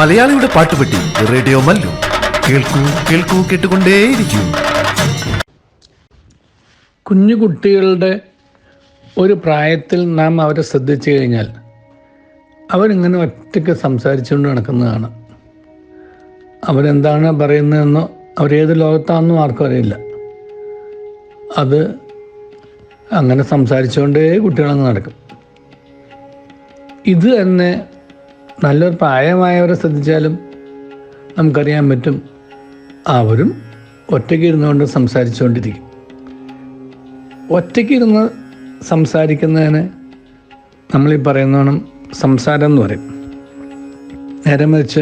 മലയാളിയുടെ പാട്ടുപെട്ടി റേഡിയോ മല്ലു. കേൾക്കൂ കേൾക്കൂ കേട്ടുകൊണ്ടേയിരിക്കൂ. കുഞ്ഞു കുട്ടികളുടെ ഒരു പ്രായത്തിൽ നാം അവരെ ശ്രദ്ധിച്ചു കഴിഞ്ഞാൽ അവരിങ്ങനെ ഒറ്റയ്ക്ക് സംസാരിച്ചുകൊണ്ട് നടക്കുന്നതാണ്. അവരെന്താണ് പറയുന്നതെന്നോ അവരേത് ലോകത്താണെന്നോ ആർക്കും അറിയില്ല. അത് അങ്ങനെ സംസാരിച്ചുകൊണ്ടേ കുട്ടികളങ്ങ് നടക്കും. ഇത് തന്നെ നല്ലൊരു പ്രായമായവരെ ശ്രദ്ധിച്ചാലും നമുക്കറിയാൻ പറ്റും അവരും ഒറ്റയ്ക്ക് ഇരുന്നുകൊണ്ട് സംസാരിച്ചുകൊണ്ടിരിക്കും. ഒറ്റയ്ക്ക് ഇരുന്ന് സംസാരിക്കുന്നതിന് നമ്മളീ പറയുന്നോണം സംസാരം എന്ന് പറയും. നേരെ മറിച്ച്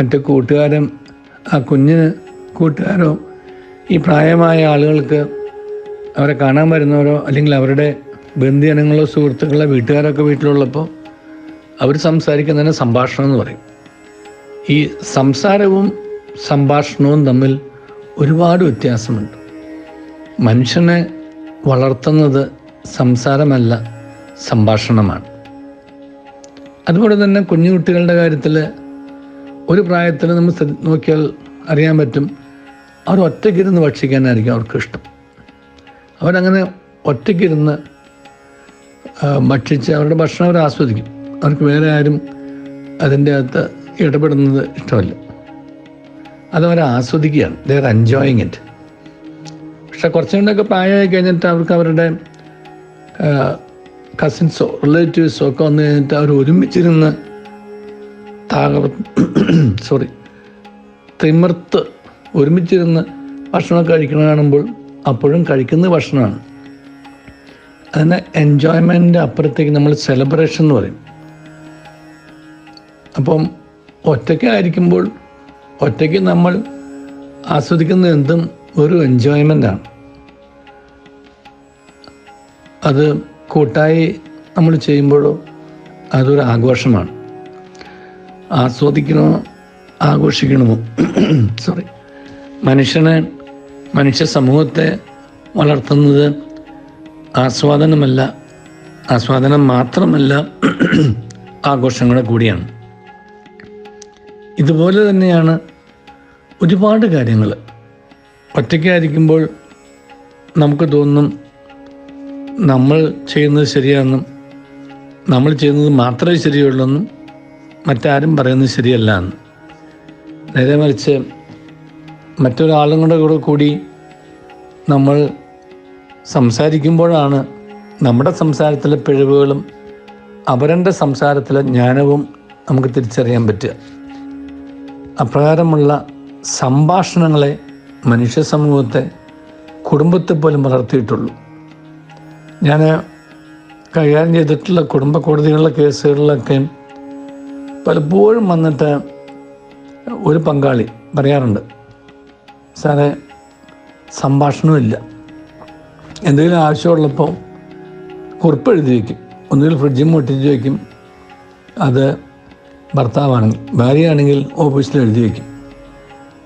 മറ്റു കൂട്ടുകാരും ആ കുഞ്ഞിന് കൂട്ടുകാരോ ഈ പ്രായമായ ആളുകൾക്ക് അവരെ കാണാൻ വരുന്നവരോ അല്ലെങ്കിൽ അവരുടെ ബന്ധുജനങ്ങളോ സുഹൃത്തുക്കളോ വീട്ടുകാരൊക്കെ വീട്ടിലുള്ളപ്പോൾ അവർ സംസാരിക്കുന്നതിന് സംഭാഷണം എന്ന് പറയും. ഈ സംസാരവും സംഭാഷണവും തമ്മിൽ ഒരുപാട് വ്യത്യാസമുണ്ട്. മനുഷ്യനെ വളർത്തുന്നത് സംസാരമല്ല സംഭാഷണമാണ്. അതുപോലെ തന്നെ കുഞ്ഞു കുട്ടികളുടെ കാര്യത്തിൽ ഒരു പ്രായത്തിൽ നമ്മൾ നോക്കിയാൽ അറിയാൻ പറ്റും അവർ ഒറ്റയ്ക്കിരുന്ന് ഭക്ഷിക്കാനായിരിക്കും അവർക്ക് ഇഷ്ടം. അവരങ്ങനെ ഒറ്റയ്ക്കിരുന്ന് ഭക്ഷിച്ച് അവരുടെ ഭക്ഷണം അവർ ആസ്വദിക്കും. അവർക്ക് വേറെ ആരും അതിന്റെ അകത്ത് ഇടപെടുന്നത് ഇഷ്ടമല്ല. അതവർ ആസ്വദിക്കുകയാണ്. ദേ ആർ എൻജോയിങ് ഇറ്റ് പക്ഷെ കുറച്ചുകൊണ്ടൊക്കെ പ്രായമായി കഴിഞ്ഞിട്ട് അവർക്ക് അവരുടെ കസിൻസോ റിലേറ്റീവ്സോ ഒക്കെ വന്നു കഴിഞ്ഞിട്ട് അവർ ഒരുമിച്ചിരുന്ന് താക സോറി തിമിർത്ത് ഒരുമിച്ചിരുന്ന് ഭക്ഷണം കഴിക്കണ കാണുമ്പോൾ അപ്പോഴും കഴിക്കുന്ന ഭക്ഷണമാണ്. അതിനെ എൻജോയ്മെന്റിന്റെ അപ്പുറത്തേക്ക് നമ്മൾ സെലിബ്രേഷൻ എന്ന് പറയും. അപ്പം ഒറ്റയ്ക്കായിരിക്കുമ്പോൾ ഒറ്റയ്ക്ക് നമ്മൾ ആസ്വദിക്കുന്ന എന്തും ഒരു എൻജോയ്മെന്റാണ് അത് കൂട്ടായി നമ്മൾ ചെയ്യുമ്പോഴോ അതൊരു ആഘോഷമാണ്. ആസ്വദിക്കണോ ആഘോഷിക്കണമോ? സോറി മനുഷ്യനെ മനുഷ്യ സമൂഹത്തെ വളർത്തുന്നത് ആസ്വാദനമല്ല ആസ്വാദനം മാത്രമല്ല ആഘോഷങ്ങളെ കൂടിയാണ്. ഇതുപോലെ തന്നെയാണ് ഒരുപാട് കാര്യങ്ങൾ. ഒറ്റയ്ക്കായിരിക്കുമ്പോൾ നമുക്ക് തോന്നും നമ്മൾ ചെയ്യുന്നത് ശരിയാണെന്നും നമ്മൾ ചെയ്യുന്നത് മാത്രമേ ശരിയുള്ളൂ മറ്റാരും പറയുന്നത് ശരിയല്ല എന്ന് നേരെ മറിച്ച് മറ്റൊരാളും കൂടെ കൂടെ കൂടി നമ്മൾ സംസാരിക്കുമ്പോഴാണ് നമ്മുടെ സംസാരത്തിലെ പിഴവുകളും അവരന്റെ സംസാരത്തിലെ ജ്ഞാനവും നമുക്ക് തിരിച്ചറിയാൻ പറ്റുക. അപ്രകാരമുള്ള സംഭാഷണങ്ങളെ മനുഷ്യ സമൂഹത്തെ കുടുംബത്തെ പോലും വളർത്തിയിട്ടുള്ളൂ. ഞാൻ കൈകാര്യം ചെയ്തിട്ടുള്ള കുടുംബ കോടതികളിലെ കേസുകളിലൊക്കെ പലപ്പോഴും വന്നിട്ട് ഒരു പങ്കാളി പറയാറുണ്ട് സാറേ സംഭാഷണമില്ല എന്തെങ്കിലും ആവശ്യമുള്ളപ്പോൾ കുറിപ്പ് എഴുതി വയ്ക്കും. ഒന്നുകിൽ ഫ്രിഡ്ജിൽ മുട്ടിച്ച് വയ്ക്കും. അത് ഭർത്താവാണെങ്കിൽ ഭാര്യയാണെങ്കിൽ ഓഫീസിൽ എഴുതി വയ്ക്കും.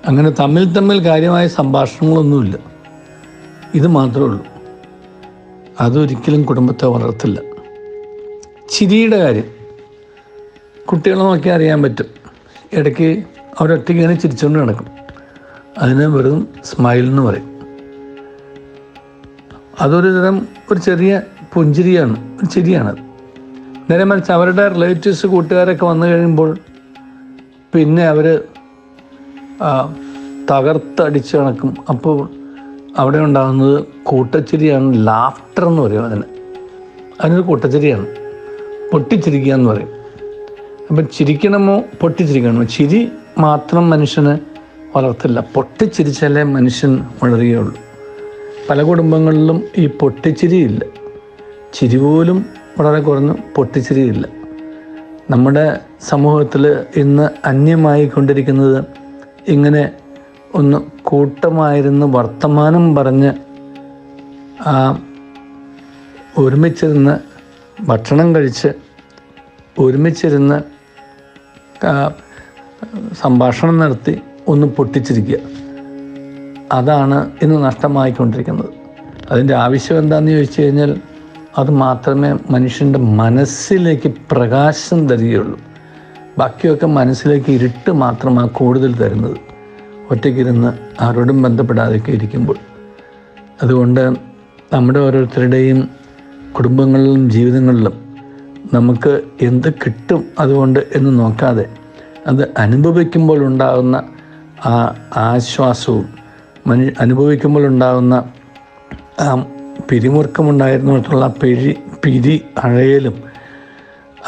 അങ്ങനെ തമ്മിൽ തമ്മിൽ കാര്യമായ സംഭാഷണങ്ങളൊന്നുമില്ല. ഇത് മാത്രമേ ഉള്ളൂ. അതൊരിക്കലും കുടുംബത്തെ വളർത്തില്ല. ചിരിയുടെ കാര്യം. കുട്ടികളെ നോക്കിയാൽ അറിയാൻ പറ്റും. ഇടയ്ക്ക് അവരൊറ്റയ്ക്ക് ഇങ്ങനെ ചിരിച്ചുകൊണ്ട് നടക്കും. അതിനെ വെറും സ്മൈൽ എന്ന് പറയും. അതൊരു തരം ഒരു ചെറിയ പുഞ്ചിരിയാണ് ഒരു ചിരിയാണത്. നേരെ മറിച്ച് അവരുടെ റിലേറ്റീവ്സ് കൂട്ടുകാരൊക്കെ വന്നു കഴിയുമ്പോൾ പിന്നെ അവർ തകർത്തടിച്ച് കണക്കും അപ്പോൾ അവിടെ ഉണ്ടാകുന്നത് കൂട്ടച്ചിരിയാണ് ലാഫ്റ്റർ എന്ന് പറയും അതിന്. അതിനൊരു കൂട്ടച്ചിരിയാണ്. പൊട്ടിച്ചിരിക്കുക എന്ന് പറയും. അപ്പം ചിരിക്കണമോ? പൊട്ടിച്ചിരിക്കണമോ? ചിരി മാത്രം മനുഷ്യന് വളർത്തില്ല. പൊട്ടിച്ചിരിച്ചാലേ മനുഷ്യൻ വളരുകയുള്ളൂ. പല കുടുംബങ്ങളിലും ഈ പൊട്ടിച്ചിരിയില്ല ചിരി പോലും വളരെ കുറഞ്ഞു പൊട്ടിച്ചിരിയില്ല നമ്മുടെ സമൂഹത്തിൽ ഇന്ന് അന്യമായി കൊണ്ടിരിക്കുന്നത് ഇങ്ങനെ ഒന്ന് കൂട്ടമായിരുന്ന് വർത്തമാനം പറഞ്ഞ് ആ ഒരുമിച്ചിരുന്ന് ഭക്ഷണം കഴിച്ച് ഒരുമിച്ചിരുന്ന് സംഭാഷണം നടത്തി ഒന്ന് പൊട്ടിച്ചിരിക്കുക. അതാണ് ഇന്ന് നഷ്ടമായിക്കൊണ്ടിരിക്കുന്നത്. അതിന്റെ ആവശ്യം എന്താണെന്ന് ചോദിച്ചു കഴിഞ്ഞാൽ അത് മാത്രമേ മനുഷ്യന്റെ മനസ്സിലേക്ക് പ്രകാശം തരികയുള്ളൂ. ബാക്കിയൊക്കെ മനസ്സിലേക്ക് ഇരുട്ട് മാത്രമാണ് കൂടുതൽ തരുന്നത്. ഒറ്റയ്ക്കിരുന്ന് ആരോടും ബന്ധപ്പെടാതെയൊക്കെ ഇരിക്കുമ്പോൾ. അതുകൊണ്ട് നമ്മുടെ ഓരോരുത്തരുടെയും കുടുംബങ്ങളിലും ജീവിതങ്ങളിലും നമുക്ക് എന്ത് കിട്ടും അതുകൊണ്ട് എന്ന് നോക്കാതെ അത് അനുഭവിക്കുമ്പോൾ ഉണ്ടാകുന്ന ആ ആശ്വാസവും മനു അനുഭവിക്കുമ്പോൾ ഉണ്ടാകുന്ന ആ പിരിമുറുക്കമുണ്ടായിരുന്നിടത്തുള്ള പിഴി പിരി അഴയലും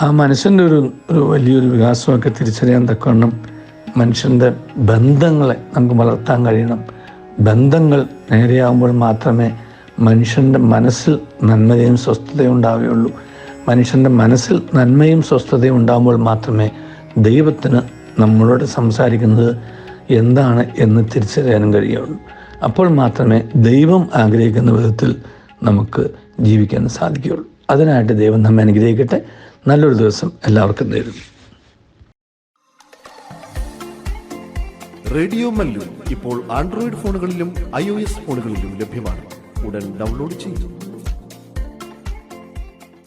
ആ മനുഷ്യന്റെ ഒരു ഒരു വലിയൊരു വികാസമൊക്കെ തിരിച്ചറിയാൻ തക്കവണ്ണം മനുഷ്യന്റെ ബന്ധങ്ങളെ നമുക്ക് വളർത്താൻ കഴിയണം. ബന്ധങ്ങൾ നേരെയാകുമ്പോൾ മാത്രമേ മനുഷ്യന്റെ മനസ്സിൽ നന്മയും സ്വസ്ഥതയും ഉണ്ടാവുകയുള്ളൂ. മനുഷ്യന്റെ മനസ്സിൽ നന്മയും സ്വസ്ഥതയും ഉണ്ടാകുമ്പോൾ മാത്രമേ ദൈവത്തിന് നമ്മളോട് സംസാരിക്കുന്നത് എന്താണ് എന്ന് തിരിച്ചറിയാനും കഴിയുള്ളൂ അപ്പോൾ മാത്രമേ ദൈവം ആഗ്രഹിക്കുന്ന വിധത്തിൽ നമുക്ക് ജീവിക്കാൻ സാധിക്കുകയുള്ളൂ. അതിനായിട്ട് ദൈവം നമ്മെ അനുഗ്രഹിക്കട്ടെ. നല്ലൊരു ദിവസം എല്ലാവർക്കും നേരുന്നു. റേഡിയോ മല്ലു ഇപ്പോൾ ആൻഡ്രോയിഡ് ഫോണുകളിലും ഐ ഫോണുകളിലും ലഭ്യമാണ്. ഉടൻ ഡൗൺലോഡ് ചെയ്യൂ.